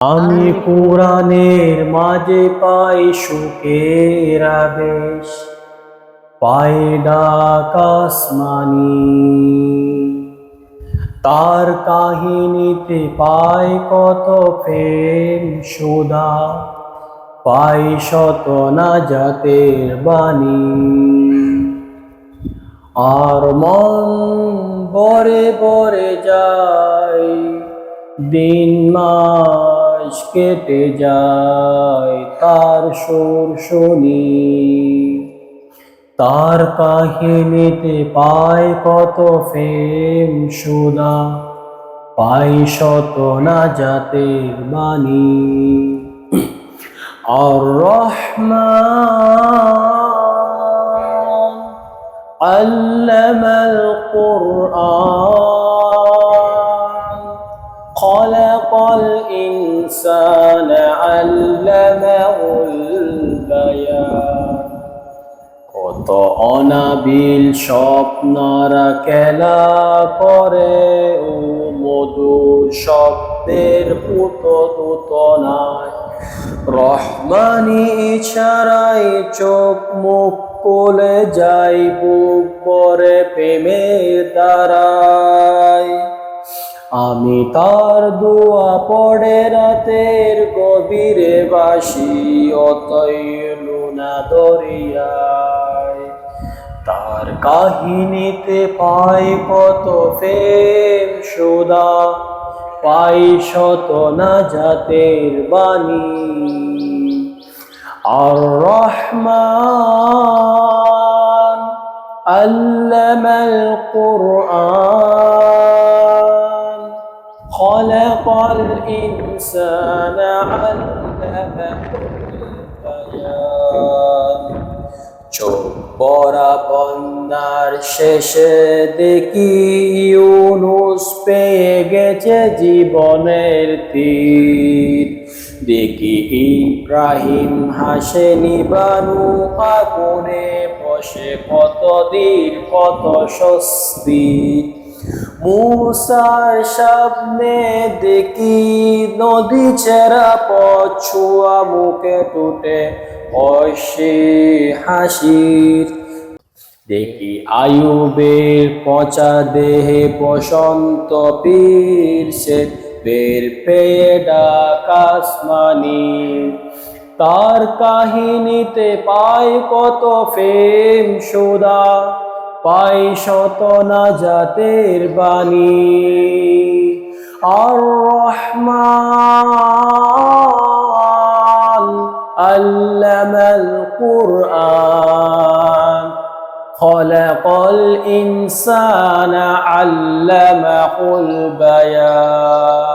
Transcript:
আমি কোরআনের মাঝে পাই সুখের আবেশ পাই ডাক আসমানি। তার কাহিনীতে পাই কত প্রেম সুদা পাই শত না জাতের বাণী। আর মন বরে বরে যায় দিন মাস কেটে যায়, তার সোর শুনি। তার কাহিনীতে পায় কত ফেম সুদা পাই শত না যাতে বাণী। আর রহমান আল্লামাল কোরআন। الإنسان علمه البيان কত অনাবিল স্বপ্নরা খেলা করে ও মধুর শব্দের পুত দুত নাই রহমানি ইশারাই চোখ মুখ কোলে যাই বুক পরে প্রেমের দ্বারাই আমি তার দোয়া পড়ে রাতের গভীরে বাসি অতই দরিয়ায়। তার কাহিনীতে পাই কত ফের সোদা, পাই শত না জাতের বাণী। আর রহমান আল্লামাল কুরআন। خلق الإنسان علمه البيان চোখ বড়া বন্যার শেষে দেখি ইউনুস পেয়ে গেছে জীবনের তীর দেখি ইব্রাহিম হাসেনি বানু আগুনে বসে কত দিন কত স্বস্তি মুসার সামনে দেখি নদী ছেড়া পছুয়া মুখে টুটে অসে হাসির। দেখি আয়ুবের পচা দেহে বসন্ত পীর, সে বের পেয়ে ডাকাসমানি তার কাহিনীতে পায় কত ফেম সুদা। পাই শত না জাতের বাণী আর রহমান আল্লামাল কুরআন خلق الإنسان علمه البيان